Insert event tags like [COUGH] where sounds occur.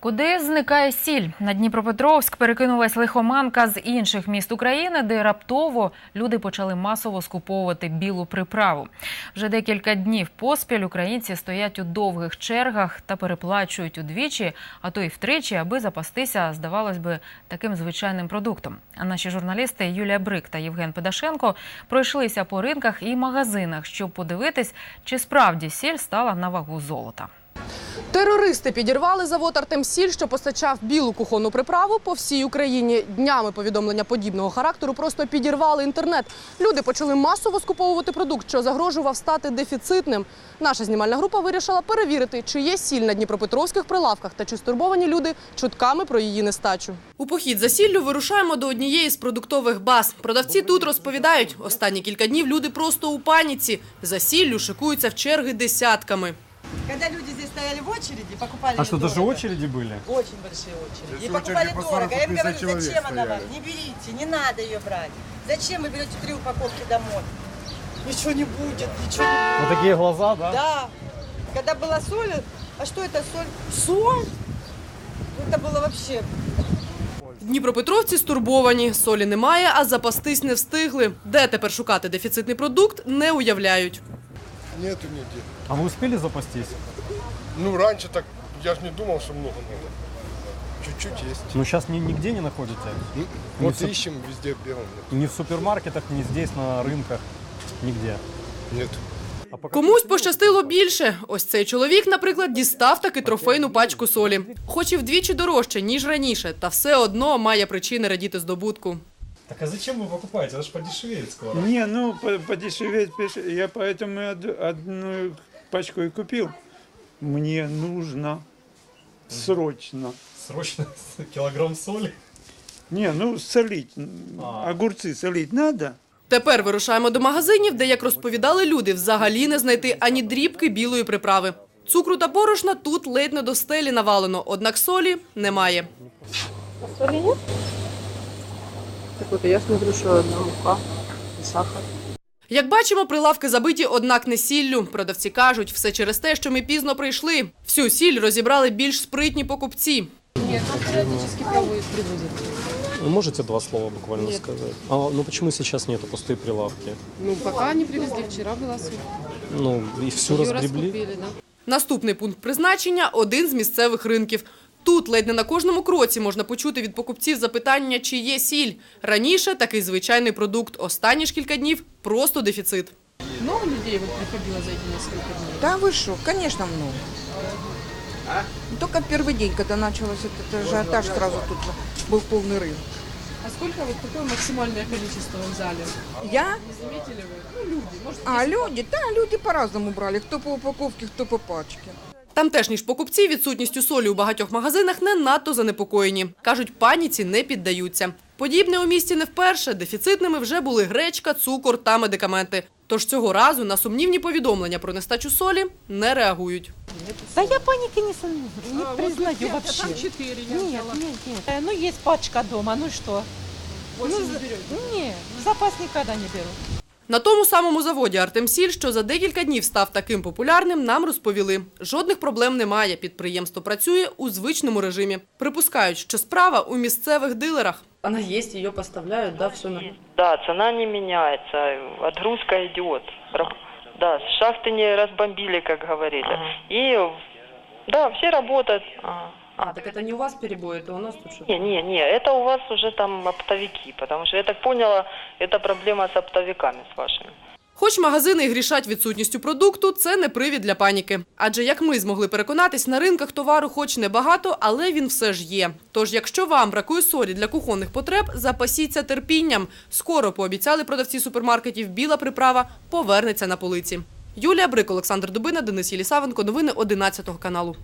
Куди зникає сіль? На Дніпропетровськ перекинулась лихоманка з інших міст України, де раптово люди почали масово скуповувати білу приправу. Вже декілька днів поспіль українці стоять у довгих чергах та переплачують удвічі, а то й втричі, аби запастися, здавалось би, таким звичайним продуктом. А наші журналісти Юлія Брик та Євген Педашенко пройшлися по ринках і магазинах, щоб подивитись, чи справді сіль стала на вагу золота. Терористи підірвали завод «Артемсіль», що постачав білу кухонну приправу по всій Україні. Днями повідомлення подібного характеру просто підірвали інтернет. Люди почали масово скуповувати продукт, що загрожував стати дефіцитним. Наша знімальна група вирішила перевірити, чи є сіль на дніпропетровських прилавках та чи стурбовані люди чутками про її нестачу. У похід за сіллю вирушаємо до однієї з продуктових баз. Продавці тут розповідають, останні кілька днів люди просто у паніці. За сіллю шикуються в черги десятками. Когда люди стояли в очереди, покупали А что, недорого. даже очереди были? Очень большие очереди. И Если покупали очереди по дорого. 40 Я им говорю, человек зачем она вам? стояли. Не берите, не надо ее брать. Зачем вы берете три упаковки домой? Ничего не будет, ничего не будет. Вот такие глаза, да? Да. Когда была соль, а что это соль? Соль? Это было вообще... Дніпропетровці стурбовані. Солі немає, а запастись не встигли. Де тепер шукати дефіцитний продукт, не уявляють. Нету нигде. А вы успели запастись? Ну, раньше так, я же не думал, что много надо. Чуть-чуть есть. Ну, сейчас нигде не находите? Ну, Не Вот суп- ищем везде белым. Ни в супермаркетах, ни здесь, на рынках, нигде. Нет. А пока- Комусь пощастило більше. Ось цей чоловік, наприклад, дістав таки трофейну пачку солі. Хоч і вдвічі дорожче, ніж раніше, та все одно має причини радіти здобутку. Так а зачем вы покупаете? Это же подешевеет скоро. Не, ну по- подешеветь, пеш- я поэтому и од- одну пачку и купил. Мне нужно срочно. Срочно [LAUGHS] килограмм соли. Не, ну солить, А. огурцы солить надо. Тепер вирушаємо до магазинів, де, як розповідали люди, взагалі не знайти ані дрібки білої приправи. Цукру та борошна тут ледь не до стелі навалено, однак солі немає. Так вот, я смотрю, что одна мука и сахар. Як бачимо, прилавки забиті, однак не сіллю. Продавці кажуть, все через те, що ми пізно прийшли. Всю сіль розібрали більш спритні покупці. Вы можете два слова буквально сказать? А, ну почему сейчас нету пустые прилавки? Ну, пока не привезли, вчера была суть. Ну, и всю Её разгребли? раскупили, да. Наступний пункт призначення один з місцевих ринків. Тут ледь не на кожному кроці можна почути від покупців запитання, чи є сіль. Раніше такий звичайний продукт. Останні ж кілька днів просто дефіцит. Много людей вот приходило за эти несколько дней. Да вы что, конечно много. Только первый день, когда началось этот ажиотаж, сразу тут был полный рынок. А сколько вот какое максимальное количество в зале? Я? Не заметили вы? Ну, люди. Может, А, люди, да, люди по-разному брали. Кто по упаковке, кто по пачке. Тамтешні ж покупці відсутністю солі у багатьох магазинах не надто занепокоєні. Кажуть, паніці не піддаються. Подібне у місті не вперше. Дефіцитними вже були гречка, цукор та медикаменти. Тож цього разу на сумнівні повідомлення про нестачу солі не реагують. Да я паники не, не признаю вообще. Там четыре я Нет, взяла. нет, нет. Э, Ну, есть пачка дома, ну что? Больше ну, не берете? Не, в запас никогда не беру. На тому самому заводі Артемсіль, що за декілька днів став таким популярним, нам розповіли. Жодних проблем немає. Підприємство працює у звичному режимі. Припускають, що справа у місцевих дилерах. Она есть, ее поставляют, да, все нормально. Да, цена не меняется, отгрузка идет. Ра- Да, шахты не разбомбили, как говорится. И да, все работают. А, так это не у вас перебои, это у нас тут что-то. Не, не, не, это у вас уже там оптовики, потому что я так поняла, это проблема с оптовиками с вашими. Хоч магазини і грішать відсутністю продукту, це не привід для паніки. Адже як ми змогли переконатись, на ринках товару хоч небагато, але він все ж є. Тож, якщо вам бракує солі для кухонних потреб, запасіться терпінням. Скоро пообіцяли продавці супермаркетів, біла приправа повернеться на полиці. Юлія Брик, Олександр Дубина, Денис Єлісавенко. Новини 11 каналу.